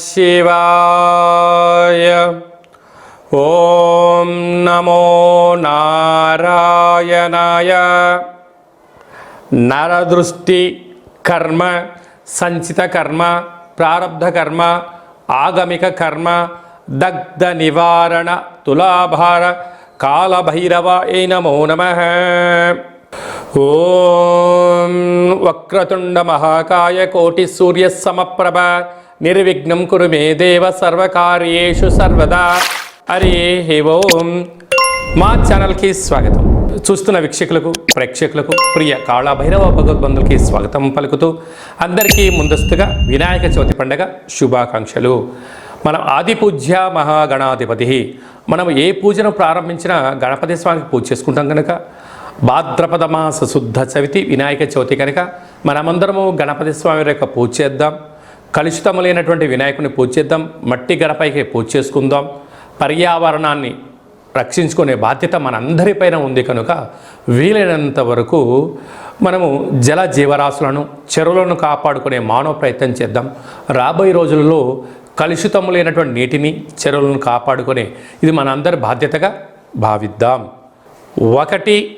శివాయ ఓం నమో నారాయణాయ నరదృష్టి కర్మ సంచిత కర్మ ప్రారంధ కర్మ ఆగమిక కర్మ దగ్ధ నివారణ తులాభార కాలభైరవ ఏ నమో నమ ఓం వక్రతుండ మహాకాయ కోటి సూర్య సమప్రభ నిర్విఘ్నం కురు మే దేవ సర్వకార్యేషు సర్వదా. హరి ఓం. మా ఛానల్కి స్వాగతం. చూస్తున్న వీక్షకులకు ప్రేక్షకులకు ప్రియ కాళభైరవ భగవద్బంధులకి స్వాగతం పలుకుతూ అందరికీ ముందస్తుగా వినాయక చవితి పండగ శుభాకాంక్షలు. మనం ఆది పూజ్య మహాగణాధిపతి. మనం ఏ పూజను ప్రారంభించినా గణపతి స్వామికి పూజ చేసుకుంటాం కనుక భాద్రపద మాస శుద్ధ చవితి వినాయక చవితి కనుక మనమందరము గణపతి స్వామి యొక్క పూజ చేద్దాం. కలుషితము లేనటువంటి వినాయకుని పూజ చేద్దాం మట్టి గడపైకి పూజ చేసుకుందాం. పర్యావరణాన్ని రక్షించుకునే బాధ్యత మనందరిపైన ఉంది కనుక వీలైనంత వరకు మనము జల జీవరాశులను చెరువులను కాపాడుకునే మానవ ప్రయత్నం చేద్దాం. రాబోయే రోజులలో కలుషితము లేనటువంటి నీటిని చెరువులను కాపాడుకునే ఇది మనందరి బాధ్యతగా భావిద్దాం. ఒకటి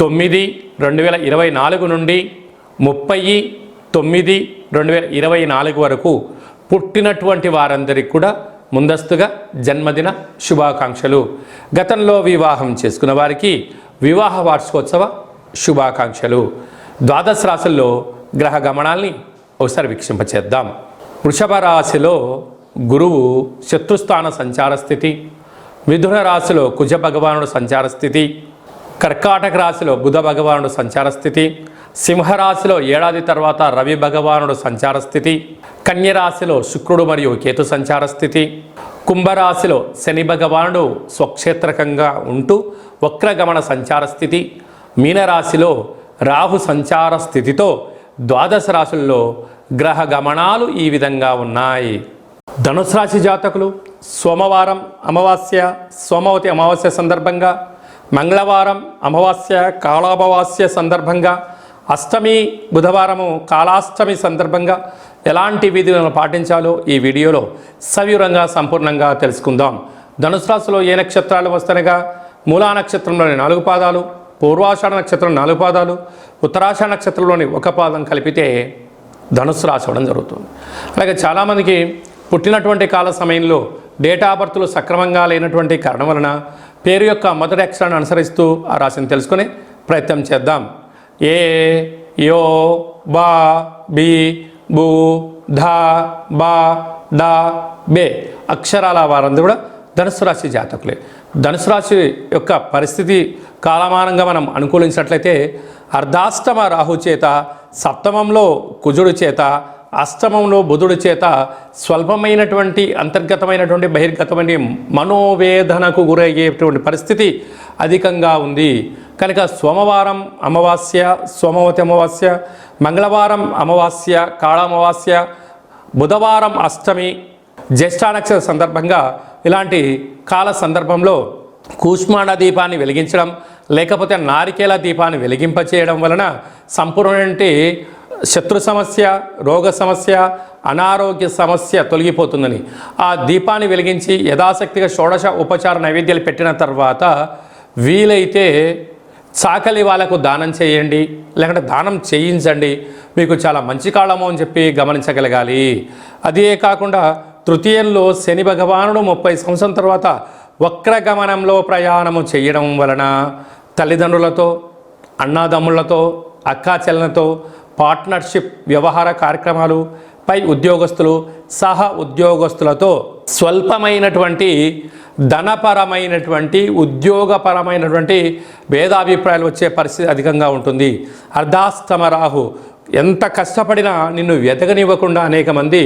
తొమ్మిది రెండు వేల ఇరవై నాలుగు నుండి ముప్పై తొమ్మిది రెండు వేల ఇరవై నాలుగు వరకు పుట్టినటువంటి వారందరికీ కూడా ముందస్తుగా జన్మదిన శుభాకాంక్షలు. గతంలో వివాహం చేసుకున్న వారికి వివాహ వార్షికోత్సవ శుభాకాంక్షలు. ద్వాదశ రాశుల్లో గ్రహ గమనాల్ని ఒకసారి వీక్షింపచేద్దాం. వృషభ రాశిలో గురువు శత్రుస్థాన సంచార స్థితి మిథున రాశిలో కుజ భగవానుడు సంచార స్థితి కర్కాటక రాశిలో బుధ భగవానుడు సంచార స్థితి సింహరాశిలో ఏడాది తర్వాత రవి భగవానుడు సంచార స్థితి కన్యరాశిలో శుక్రుడు మరియు కేతు సంచార స్థితి కుంభరాశిలో శని భగవానుడు స్వక్షేత్రకంగా ఉంటూ వక్రగమన సంచార స్థితి మీనరాశిలో రాహు సంచార స్థితితో ద్వాదశ రాశుల్లో గ్రహ గమనాలు ఈ విధంగా ఉన్నాయి. ధనుసు రాశి జాతకులు సోమవారం అమావాస్య సోమవతి అమావాస్య సందర్భంగా మంగళవారం అమావాస్య కాళామావాస్య సందర్భంగా అష్టమి బుధవారము కాళాష్టమి సందర్భంగా ఎలాంటి విధులను పాటించాలో ఈ వీడియోలో సవివరంగా సంపూర్ణంగా తెలుసుకుందాం. ధనుసు రాశిలో ఏ నక్షత్రాలు వస్తనగా మూలా నక్షత్రంలోని నాలుగు పాదాలు పూర్వాషాఢ నక్షత్రం నాలుగు పాదాలు ఉత్తరాషాఢ నక్షత్రంలోని ఒక పాదం కలిపితే ధనుసు రాశి అవ్వడం జరుగుతుంది. అలాగే చాలామందికి పుట్టినటువంటి కాల సమయంలో డేటా బర్త్లు సక్రమంగా లేనటువంటి కారణం వలన పేరు యొక్క మొదటి అక్షరాన్ని అనుసరిస్తూ ఆ రాశిని తెలుసుకునే ప్రయత్నం చేద్దాం. ఏ యో బా బి బు ధా బా డా బే అక్షరాల వారందరూ కూడా ధనుసు రాశి జాతకులే. ధనుసు రాశి యొక్క పరిస్థితి కాలమానంగా మనం అనుకూలించినట్లయితే అర్ధాష్టమ రాహు చేత సప్తమంలో కుజుడు చేత అష్టమంలో బుధుడి చేత స్వల్పమైనటువంటి అంతర్గతమైనటువంటి బహిర్గతమైన మనోవేదనకు గురయ్యేటువంటి పరిస్థితి అధికంగా ఉంది. కనుక సోమవారం అమావాస్య సోమవతి అమావాస్య మంగళవారం అమావాస్య కాళామావాస్య బుధవారం అష్టమి జ్యేష్ఠానక్షత్ర సందర్భంగా ఇలాంటి కాల సందర్భంలో కూష్మాండ దీపాన్ని వెలిగించడం లేకపోతే నారికేల దీపాన్ని వెలిగింపచేయడం వలన సంపూర్ణ శత్రు సమస్య రోగ సమస్య అనారోగ్య సమస్య తొలగిపోతుందని. ఆ దీపాన్ని వెలిగించి యథాశక్తిగా షోడశ ఉపచార నైవేద్యాలు పెట్టిన తర్వాత వీలైతే చాకలి వాళ్ళకు దానం చేయండి లేకుంటే దానం చేయించండి. మీకు చాలా మంచి కాలము అని చెప్పి గమనించగలగాలి. అదే కాకుండా తృతీయంలో శని భగవానుడు ముప్పై సంవత్సరం తర్వాత వక్రగమనంలో ప్రయాణము చేయడం వలన తల్లిదండ్రులతో అన్నాదమ్ములతో అక్కా చెల్లెలతో పార్ట్నర్షిప్ వ్యవహార కార్యక్రమాలు పై ఉద్యోగస్తులు సహ ఉద్యోగస్తులతో స్వల్పమైనటువంటి ధనపరమైనటువంటి ఉద్యోగపరమైనటువంటి భేదాభిప్రాయాలు వచ్చే పరిస్థితి అధికంగా ఉంటుంది. అర్ధాస్తమ రాహు ఎంత కష్టపడినా నిన్ను వెతకనివ్వకుండా అనేక మంది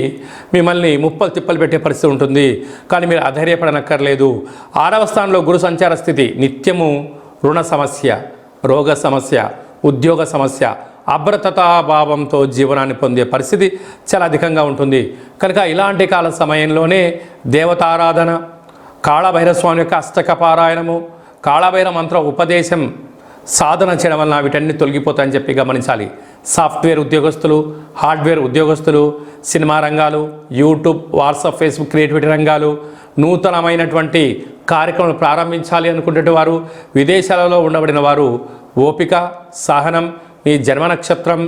మిమ్మల్ని ముప్పలు తిప్పలు పెట్టే పరిస్థితి ఉంటుంది. కానీ మీరు అధైర్యపడనక్కర్లేదు. ఆరవ స్థానంలో గురు సంచార స్థితి నిత్యము రుణ సమస్య రోగ సమస్య ఉద్యోగ సమస్య అభ్రతతాభావంతో జీవనాన్ని పొందే పరిస్థితి చాలా అధికంగా ఉంటుంది. కనుక ఇలాంటి కాల సమయంలోనే దేవతారాధన కాళభైరస్వామి యొక్క అష్టకపారాయణము కాళభైర మంత్ర ఉపదేశం సాధన చేయడం వలన వీటన్ని తొలగిపోతాయని చెప్పి గమనించాలి. సాఫ్ట్వేర్ ఉద్యోగస్తులు హార్డ్వేర్ ఉద్యోగస్తులు సినిమా రంగాలు యూట్యూబ్ వాట్సాప్ ఫేస్బుక్ క్రియేటివిటీ రంగాలు నూతనమైనటువంటి కార్యక్రమాలు ప్రారంభించాలి అనుకునే వారు విదేశాలలో ఉండబడిన వారు ఓపిక సహనం మీ జన్మ నక్షత్రం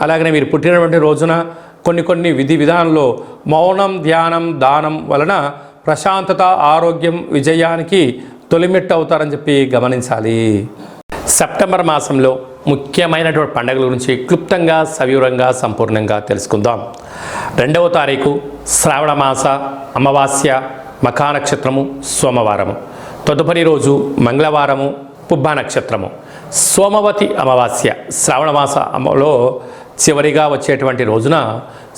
అలాగనే మీరు పుట్టినటువంటి రోజున కొన్ని కొన్ని విధి విధానంలో మౌనం ధ్యానం దానం వలన ప్రశాంతత ఆరోగ్యం విజయానికి తొలిమెట్టు అవుతారని చెప్పి గమనించాలి. సెప్టెంబర్ మాసంలో ముఖ్యమైనటువంటి పండుగల గురించి క్లుప్తంగా సవివరంగా సంపూర్ణంగా తెలుసుకుందాం. రెండవ తారీఖు శ్రావణ మాస అమావాస్య మఖా నక్షత్రము సోమవారము. తదుపరి రోజు మంగళవారము పుబ్బా నక్షత్రము. సోమవతి అమావాస్య. శ్రావణ మాసంలో చివరిగా వచ్చేటువంటి రోజున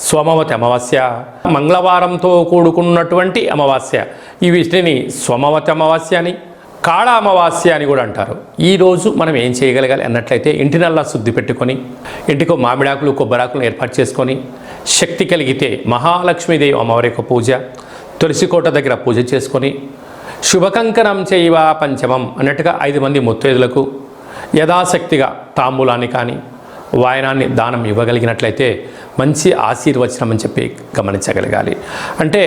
సోమవతి అమావాస్య. మంగళవారంతో కూడుకున్నటువంటి అమావాస్య. ఈ వీటిని సోమవతి అమావాస్య అని కాళ అమావాస్య అని కూడా అంటారు. ఈరోజు మనం ఏం చేయగలగాలి అన్నట్లయితే ఇంటినల్లా శుద్ధి పెట్టుకొని ఇంటికి మామిడాకులు కొబ్బరాకులు ఏర్పాటు చేసుకొని శక్తి కలిగితే మహాలక్ష్మీదేవి అమ్మవారి యొక్క పూజ తులసికోట దగ్గర పూజ చేసుకొని శుభకంకణం చేయవా పంచమం అన్నట్టుగా ఐదు మంది ముత్తైదులకు యథాశక్తిగా తాంబూలాన్ని కానీ వాయనాన్ని దానం ఇవ్వగలిగినట్లయితే మంచి ఆశీర్వచనం అని చెప్పి గమనించగలగాలి. అంటే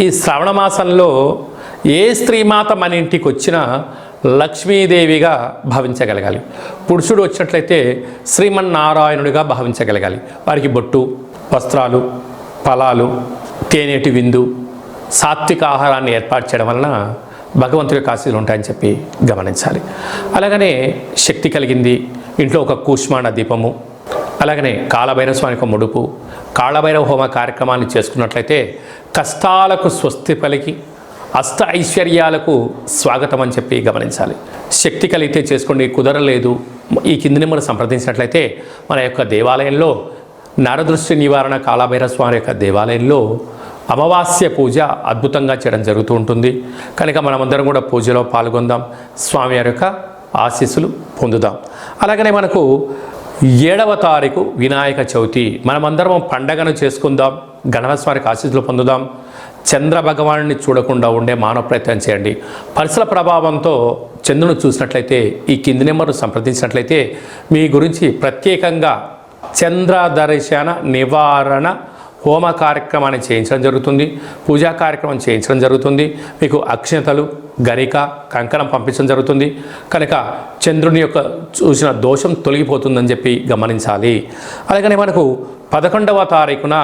ఈ శ్రవణ మాసంలో ఏ స్త్రీమాత మన ఇంటికి వచ్చినా లక్ష్మీదేవిగా భావించగలగాలి. పురుషుడు వచ్చినట్లయితే శ్రీమన్నారాయణుడిగా భావించగలగాలి. వారికి బొట్టు వస్త్రాలు ఫలాలు తేనెటి విందు సాత్విక ఆహారాన్ని ఏర్పాటు చేయడం వలన భగవంతుడి కాశీలు ఉంటాయని చెప్పి గమనించాలి. అలాగనే శక్తి కలిగింది. ఇంట్లో ఒక కూష్మాణ దీపము అలాగనే కాలభైరవ స్వామికి యొక్క ముడుపు కాళభైరవ హోమ కార్యక్రమాన్ని చేసుకున్నట్లయితే కష్టాలకు స్వస్తి పలికి అష్ట ఐశ్వర్యాలకు స్వాగతం అని చెప్పి గమనించాలి. శక్తి కలిగితే చేసుకోండి కుదరలేదు. ఈ కిందిని మనం సంప్రదించినట్లయితే మన యొక్క దేవాలయంలో నరదృష్టి నివారణ కాళభైరవ స్వామి యొక్క దేవాలయంలో అమావాస్య పూజ అద్భుతంగా చేయడం జరుగుతూ ఉంటుంది. కనుక మనమందరం కూడా పూజలో పాల్గొందాం. స్వామి యొక్క ఆశీస్సులు పొందుదాం. అలాగనే మనకు ఏడవ తారీఖు వినాయక చవితి. మనమందరం పండగను చేసుకుందాం. గణపతి ఆశీస్సులు పొందుదాం. చంద్ర భగవానుని చూడకుండా ఉండే మానవ ప్రయత్నం చేయండి. పరిసర ప్రభావంతో చంద్రుని చూసినట్లయితే ఈ కింది నెంబర్ను సంప్రదించినట్లయితే మీ గురించి ప్రత్యేకంగా చంద్ర దర్శన నివారణ హోమ కార్యక్రమాన్ని చేయించడం జరుగుతుంది పూజా కార్యక్రమం చేయించడం జరుగుతుంది మీకు అక్షతలు గరిక కంకణం పంపించడం జరుగుతుంది. కనుక చంద్రుని యొక్క చూసిన దోషం తొలగిపోతుందని చెప్పి గమనించాలి. అలాగనే మనకు పదకొండవ తారీఖున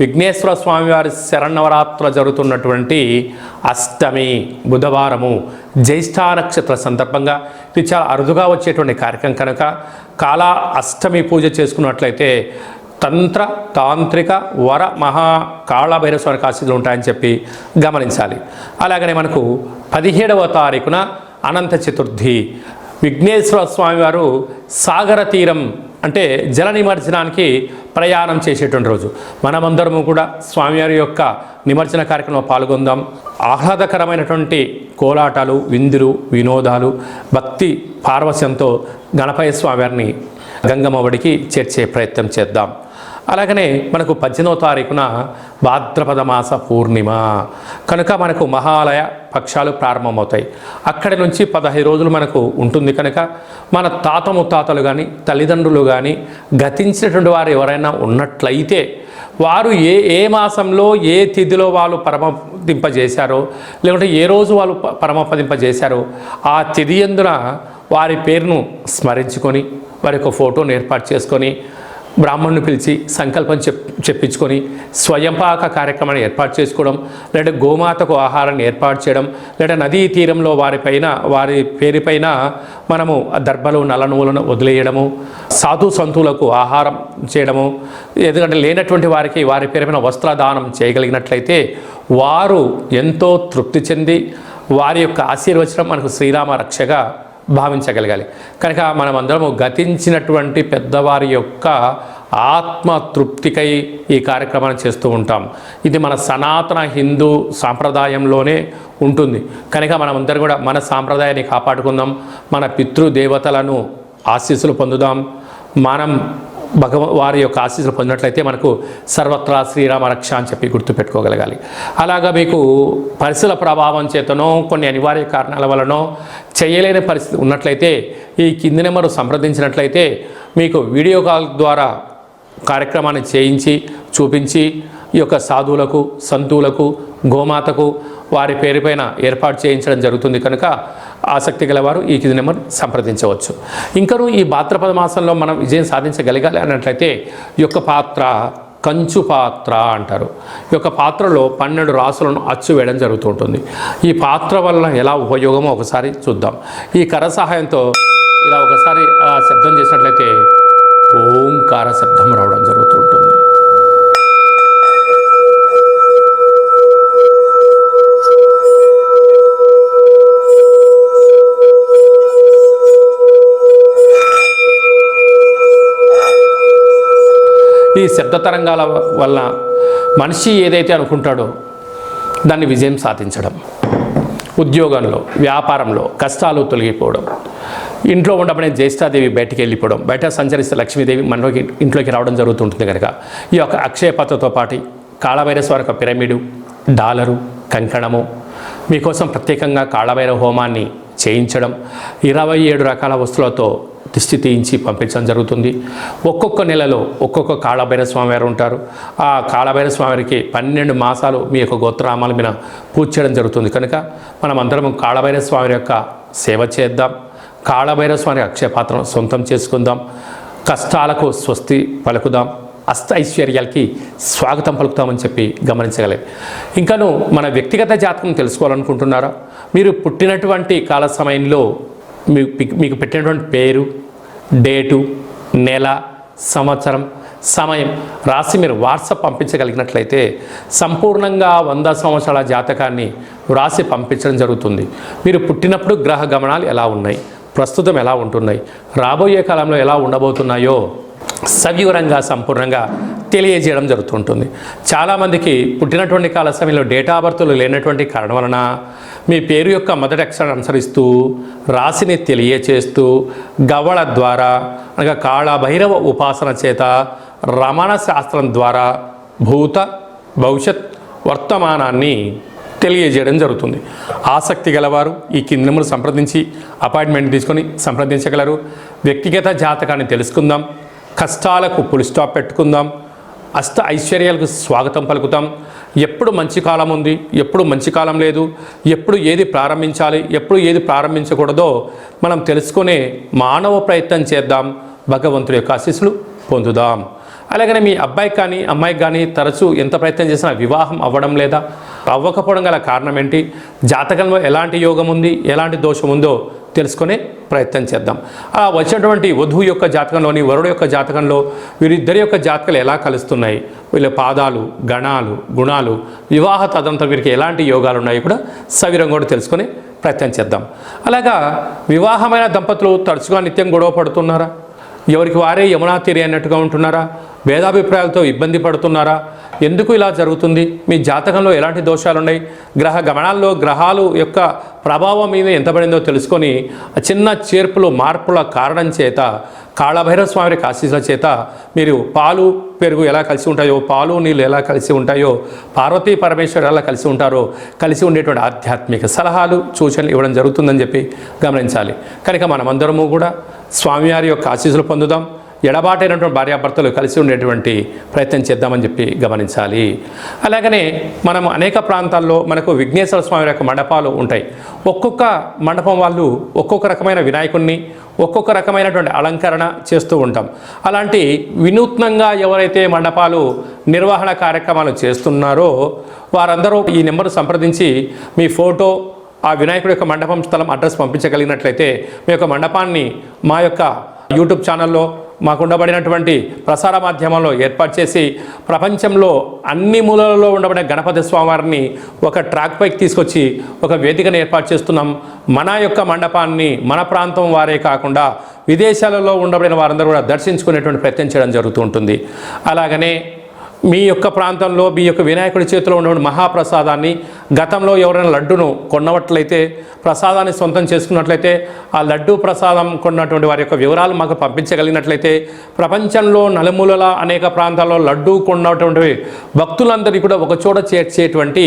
విఘ్నేశ్వర స్వామివారి శరణవరాత్రులు జరుగుతున్నటువంటి అష్టమి బుధవారము జ్యేష్ఠ నక్షత్ర సందర్భంగా. ఇది చాలా అరుదుగా వచ్చేటువంటి కార్యక్రమం కనుక కాలా అష్టమి పూజ చేసుకున్నట్లయితే తంత్ర తాంత్రిక వర మహా కాళభైరవ స్వామి ఉంటాయని చెప్పి గమనించాలి. అలాగనే మనకు పదిహేడవ తారీఖున అనంత చతుర్థి విఘ్నేశ్వర స్వామి వారు సాగర తీరం అంటే జల నిమజ్జనానికి ప్రయాణం చేసేటువంటి రోజు. మనమందరము కూడా స్వామివారి యొక్క నిమజ్జన కార్యక్రమంలో పాల్గొందాం. ఆహ్లాదకరమైనటువంటి కోలాటాలు విందులు వినోదాలు భక్తి పార్వశ్యంతో గణపయ్య స్వామివారిని గంగమ్మ ఒడికి చేర్చే ప్రయత్నం చేద్దాం. అలాగనే మనకు పద్దెనిమిదవ తారీఖున భాద్రపద మాస పూర్ణిమ. కనుక మనకు మహాలయ పక్షాలు ప్రారంభమవుతాయి. అక్కడి నుంచి పదహైదు రోజులు మనకు ఉంటుంది కనుక మన తాత ముత్తాతలు కానీ తల్లిదండ్రులు కానీ గతించినటువంటి వారు ఎవరైనా ఉన్నట్లయితే వారు ఏ ఏ మాసంలో ఏ తిథిలో వాళ్ళు పరమపదింపజేశారో లేకుంటే ఏ రోజు వాళ్ళు పరమపదింప పరమపదింపజేశారో ఆ తిథి ఎందున వారి పేరును స్మరించుకొని వారి యొక్క ఫోటోను ఏర్పాటు చేసుకొని బ్రాహ్మణ్ణి పిలిచి సంకల్పం చెప్ చెప్పించుకొని స్వయంపాక కార్యక్రమాన్ని ఏర్పాటు చేసుకోవడం లేదా గోమాతకు ఆహారాన్ని ఏర్పాటు చేయడం లేదా నదీ తీరంలో వారిపైన వారి పేరుపైన మనము దర్భలు నలనువులను వదిలేయడము సాధు సంతులకు ఆహారం చేయడము ఎందుకంటే లేనటువంటి వారికి వారి పేరుపైన వస్త్రదానం చేయగలిగినట్లయితే వారు ఎంతో తృప్తి చెంది వారి యొక్క ఆశీర్వచనం మనకు శ్రీరామ రక్షగా భావించగలగాలి. కనుక మనమందరము గతించినటువంటి పెద్దవారి యొక్క ఆత్మ తృప్తికై ఈ కార్యక్రమాన్ని చేస్తూ ఉంటాం. ఇది మన సనాతన హిందూ సాంప్రదాయంలోనే ఉంటుంది. కనుక మనమందరం కూడా మన సాంప్రదాయాన్ని కాపాడుకుందాం. మన పితృదేవతలను ఆశీస్సులు పొందుదాం. మనం భగవ వారి యొక్క ఆశీస్సులు పొందినట్లయితే మనకు సర్వత్రా శ్రీరామ రక్ష అని చెప్పి గుర్తుపెట్టుకోగలగాలి అలాగా మీకు పరిస్థితుల ప్రభావం చేతనో కొన్ని అనివార్య కారణాల వలనో చేయలేని పరిస్థితి ఉన్నట్లయితే ఈ కింది నెంబరు సంప్రదించినట్లయితే మీకు వీడియో కాల్ ద్వారా కార్యక్రమాన్ని చేయించి చూపించి ఈ యొక్క సాధువులకు సంతువులకు గోమాతకు వారి పేరుపైన ఏర్పాటు చేయించడం జరుగుతుంది కనుక ఆసక్తి గలవారు ఈ కింది నెంబర్ సంప్రదించవచ్చు. ఇంకను ఈ భాద్రపద మాసంలో మనం విజయం సాధించగలగాలి అన్నట్లయితే ఈ యొక్క పాత్ర కంచు పాత్ర అంటారు. ఈ యొక్క పాత్రలో పన్నెండు రాసులను అచ్చు వేయడం జరుగుతూ ఉంటుంది ఈ పాత్ర వల్ల ఎలా ఉపయోగమో ఒకసారి చూద్దాం. ఈ కర సహాయంతో ఇలా ఒకసారి శబ్దం చేసినట్లయితే ఓంకార శబ్దం రావడం జరుగుతుంటుంది. ఈ శబ్ద తరంగాల వల్ల మనిషి ఏదైతే అనుకుంటాడో దాన్ని విజయం సాధించడం ఉద్యోగంలో వ్యాపారంలో కష్టాలు తొలగిపోవడం ఇంట్లో ఉండబడే జ్యేష్ఠాదేవి బయటికి వెళ్ళిపోవడం బయట సంచరిస్తే లక్ష్మీదేవి మనలోకి ఇంట్లోకి రావడం జరుగుతుంటుంది కనుక ఈ యొక్క అక్షయపాత్రతో పాటు పాటు కాళభైరస్వారి యొక్క పిరమిడు డాలరు కంకణము మీకోసం ప్రత్యేకంగా కాళభైరవ హోమాన్ని చేయించడం. ఇరవై ఏడు రకాల వస్తువులతో దిష్టి తీయించి పంపించడం జరుగుతుంది. ఒక్కొక్క నెలలో ఒక్కొక్క కాళభైర స్వామివారు ఉంటారు. ఆ కాళభైర స్వామివారికి పన్నెండు మాసాలు మీ యొక్క గోత్రనామాల మీద పూజ చేయడం జరుగుతుంది. కనుక మనం అందరం కాళభైర స్వామి యొక్క సేవ చేద్దాం. కాళభైర స్వామి అక్షయపాత్రను సొంతం చేసుకుందాం. కష్టాలకు స్వస్తి పలుకుదాం. అష్ట ఐశ్వర్యాలకి స్వాగతం పలుకుతామని చెప్పి గమనించగలే ఇంకాను మన వ్యక్తిగత జాతకం తెలుసుకోవాలనుకుంటున్నారా? మీరు పుట్టినటువంటి కాల సమయంలో మీకు మీకు పెట్టినటువంటి పేరు డేటు నెల సంవత్సరం సమయం రాసి మీరు వాట్సాప్ పంపించగలిగినట్లయితే సంపూర్ణంగా వంద సంవత్సరాల జాతకాన్ని వ్రాసి పంపించడం జరుగుతుంది. మీరు పుట్టినప్పుడు గ్రహ గమనాలు ఎలా ఉన్నాయి? ప్రస్తుతం ఎలా ఉంటున్నాయి? రాబోయే కాలంలో ఎలా ఉండబోతున్నాయో సవివరంగా సంపూర్ణంగా తెలియజేయడం జరుగుతుంటుంది. చాలామందికి పుట్టినటువంటి కాల సమయంలో డేటా బర్త్లు లేనటువంటి కారణం వలన మీ పేరు యొక్క మొదటి అక్షరాన్ని అనుసరిస్తూ రాశిని తెలియచేస్తూ గవళ ద్వారా అనగా కాళ భైరవ ఉపాసన చేత రమణ శాస్త్రం ద్వారా భూత భవిష్యత్ వర్తమానాన్ని తెలియజేయడం జరుగుతుంది. ఆసక్తి గలవారు ఈ కిందములు సంప్రదించి అపాయింట్మెంట్ తీసుకొని సంప్రదించగలరు. వ్యక్తిగత జాతకాన్ని తెలుసుకుందాం. కష్టాలకు పులి స్టాప్ పెట్టుకుందాం. అష్ట ఐశ్వర్యాలకు స్వాగతం పలుకుతాం. ఎప్పుడు మంచి కాలం ఉంది ఎప్పుడు మంచి కాలం లేదు ఎప్పుడు ఏది ప్రారంభించాలి ఎప్పుడు ఏది ప్రారంభించకూడదో మనం తెలుసుకునే మానవ ప్రయత్నం చేద్దాం. భగవంతుడి యొక్క ఆశీస్సులు పొందుదాం. అలాగనే మీ అబ్బాయికి కానీ అమ్మాయికి కానీ తరచూ ఎంత ప్రయత్నం చేసినా వివాహం అవ్వడం లేదా అవ్వకపోవడం గల కారణం ఏంటి జాతకంలో ఎలాంటి యోగం ఉంది ఎలాంటి దోషం ఉందో తెలుసుకునే ప్రయత్నం చేద్దాం. ఆ వచ్చినటువంటి వధువు యొక్క జాతకంలోని వరుడు యొక్క జాతకంలో వీరిద్దరి యొక్క జాతకాలు ఎలా కలుస్తున్నాయి? వీళ్ళ పాదాలు గణాలు గుణాలు వివాహ తదంతా వీరికి ఎలాంటి యోగాలు ఉన్నాయో కూడా సవిరంగా కూడా తెలుసుకొని ప్రయత్నం చేద్దాం. అలాగా వివాహమైన దంపతులు తరచుగా నిత్యం గొడవ పడుతున్నారా? ఎవరికి వారే యమునా తీరి అన్నట్టుగా ఉంటున్నారా? భేదాభిప్రాయాలతో ఇబ్బంది పడుతున్నారా? ఎందుకు ఇలా జరుగుతుంది? మీ జాతకంలో ఎలాంటి దోషాలు ఉన్నాయి గ్రహ గమనాల్లో గ్రహాలు యొక్క ప్రభావం మీద ఎంత పడిందో తెలుసుకొని చిన్న చేర్పులు మార్పుల కారణం చేత కాళభైరవ స్వామి ఆశీస్సుల చేత మీరు పాలు పెరుగు ఎలా కలిసి ఉంటాయో పాలు నీళ్ళు ఎలా కలిసి ఉంటాయో పార్వతీ పరమేశ్వరు ఎలా కలిసి ఉంటారో కలిసి ఉండేటువంటి ఆధ్యాత్మిక సలహాలు సూచనలు ఇవ్వడం జరుగుతుందని చెప్పి గమనించాలి. కనుక మనమందరము కూడా స్వామివారి యొక్క ఆశీస్సులు పొందుదాం. ఎడబాటైనటువంటి భార్యాభర్తలు కలిసి ఉండేటువంటి ప్రయత్నం చేద్దామని చెప్పి గమనించాలి. అలాగనే మనం అనేక ప్రాంతాల్లో మనకు విఘ్నేశ్వర స్వామి యొక్క మండపాలు ఉంటాయి. ఒక్కొక్క మండపం వాళ్ళు ఒక్కొక్క రకమైన వినాయకుడిని ఒక్కొక్క రకమైనటువంటి అలంకరణ చేస్తూ ఉంటాం. అలాంటి వినూత్నంగా ఎవరైతే మండపాలు నిర్వహణ కార్యక్రమాలు చేస్తున్నారో వారందరూ ఈ నెంబర్ సంప్రదించి మీ ఫోటో ఆ వినాయకుడి యొక్క మండపం స్థలం అడ్రస్ పంపించగలిగినట్లయితే మీ యొక్క మండపాన్ని మా యొక్క యూట్యూబ్ ఛానల్లో మాకు ఉండబడినటువంటి ప్రసార మాధ్యమంలో ఏర్పాటు చేసి ప్రపంచంలో అన్ని మూలలలో ఉండబడిన గణపతి స్వామివారిని ఒక ట్రాక్ పైకి తీసుకొచ్చి ఒక వేదికను ఏర్పాటు చేస్తున్నాం. మన యొక్క మండపాన్ని మన ప్రాంతం వారే కాకుండా విదేశాలలో ఉండబడిన వారందరూ కూడా దర్శించుకునేటువంటి ప్రయత్నం చేయడం జరుగుతూ ఉంటుంది. అలాగనే మీ యొక్క ప్రాంతంలో మీ యొక్క వినాయకుడి చేతిలో ఉన్నటువంటి మహాప్రసాదాన్ని గతంలో ఎవరైనా లడ్డును కొన్నట్లయితే ప్రసాదాన్ని సొంతం చేసుకున్నట్లయితే ఆ లడ్డు ప్రసాదం కొన్నటువంటి వారి యొక్క వివరాలు మాకు పంపించగలిగినట్లయితే ప్రపంచంలో నలుమూలల అనేక ప్రాంతాల్లో లడ్డు కొన్నటువంటి భక్తులందరినీ కూడా ఒకచోట చేర్చేటువంటి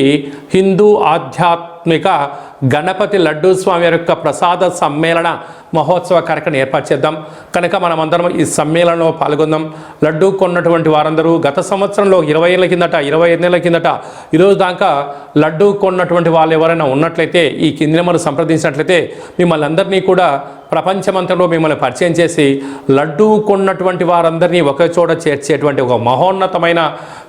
హిందూ ఆధ్యాత్మిక గణపతి లడ్డూ స్వామి యొక్క ప్రసాద సమ్మేళన మహోత్సవ కార్యక్రమం ఏర్పాటు చేద్దాం. కనుక మనమందరం ఈ సమ్మేళనంలో పాల్గొందాం. లడ్డూ కొన్నటువంటి వారందరూ గత సంవత్సరంలో ఇరవై ఏళ్ళ కిందట ఇరవై ఐదు నెలల కిందట ఈరోజు దాకా లడ్డూ కొన్నటువంటి వాళ్ళు ఎవరైనా ఉన్నట్లయితే ఈ కింది నెంబర్ సంప్రదించినట్లయితే మిమ్మల్ని అందరినీ కూడా ప్రపంచమంతలో మిమ్మల్ని పరిచయం చేసి లడ్డూ కొన్నటువంటి వారందరినీ ఒకే చోట చేర్చేటువంటి ఒక మహోన్నతమైన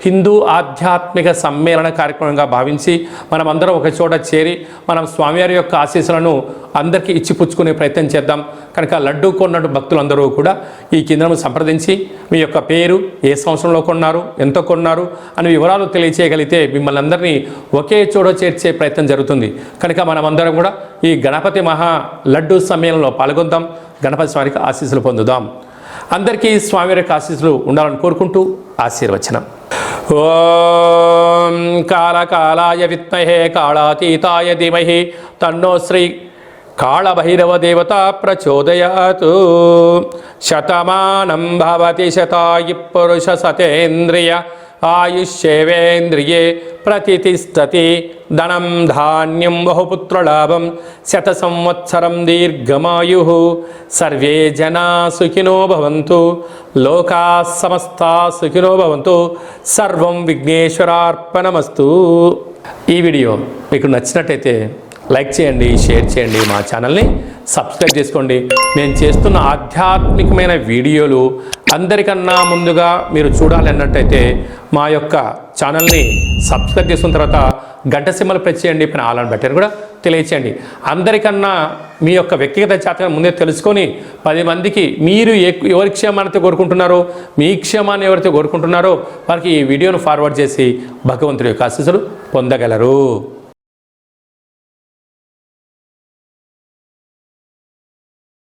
హిందూ ఆధ్యాత్మిక సమ్మేళన కార్యక్రమంగా భావించి మనమందరం ఒక చోట చేరి మనం స్వామివారి యొక్క ఆశీస్సులను అందరికీ ఇచ్చిపుచ్చుకునే ప్రయత్నం చేద్దాం. కనుక లడ్డూ కొన్నట్టు భక్తులందరూ కూడా ఈ కేంద్రం సంప్రదించి మీ యొక్క పేరు ఏ సంవత్సరంలో కొన్నారు ఎంత కొన్నారు అని వివరాలు తెలియచేయగలిగితే మిమ్మల్ని అందరినీ ఒకే చోట చేర్చే ప్రయత్నం జరుగుతుంది. కనుక మనమందరం కూడా ఈ గణపతి మహా లడ్డూ సమ్మేళనలో పాల్గొ పాల్గొందాం. గణపతి స్వామికి ఆశీస్సులు పొందుదాం. అందరికీ స్వామి యొక్క ఆశీస్సులు ఉండాలని కోరుకుంటూ ఆశీర్వచనం. ఓం కాలకాలాయ విత్మహే కాళాతీతాయ ధీమహి తన్నో శ్రీ కాళభైరవ దేవత ప్రచోదయాతు. శతమానం భవతి శతాయి పురుష సతేంద్రియ ఆయుష్యేవేంద్రియే ప్రతిష్టతి ధనం ధాన్యం బహుపుత్రలాభం శత సంవత్సరం దీర్ఘమాయు. సర్వే జనా సుఖినో భవంతు లోకా సమస్త సుఖినో భవంతు సర్వం విఘ్నేశ్వరార్పణమస్తు. ఈ వీడియో మీకు నచ్చినట్టయితే లైక్ చేయండి షేర్ చేయండి మా ఛానల్ని సబ్స్క్రైబ్ చేసుకోండి. నేను చేస్తున్న ఆధ్యాత్మికమైన వీడియోలు అందరికన్నా ముందుగా మీరు చూడాలి అన్నట్టయితే మా యొక్క ఛానల్ని సబ్స్క్రైబ్ చేసుకున్న తర్వాత గంట సింబల్ ప్రెస్ చేయండి పైన ఆలని బట్టారు కూడా తెలియచేయండి. అందరికన్నా మీ యొక్క వ్యక్తిగత జాతకం ముందే తెలుసుకొని పది మందికి మీరు ఎవరి క్షేమాన్ని కోరుకుంటున్నారో మీ క్షేమాన్ని ఎవరైతే కోరుకుంటున్నారో వారికి ఈ వీడియోను ఫార్వర్డ్ చేసి భగవంతుడి యొక్క ఆశీస్సులు పొందగలరు.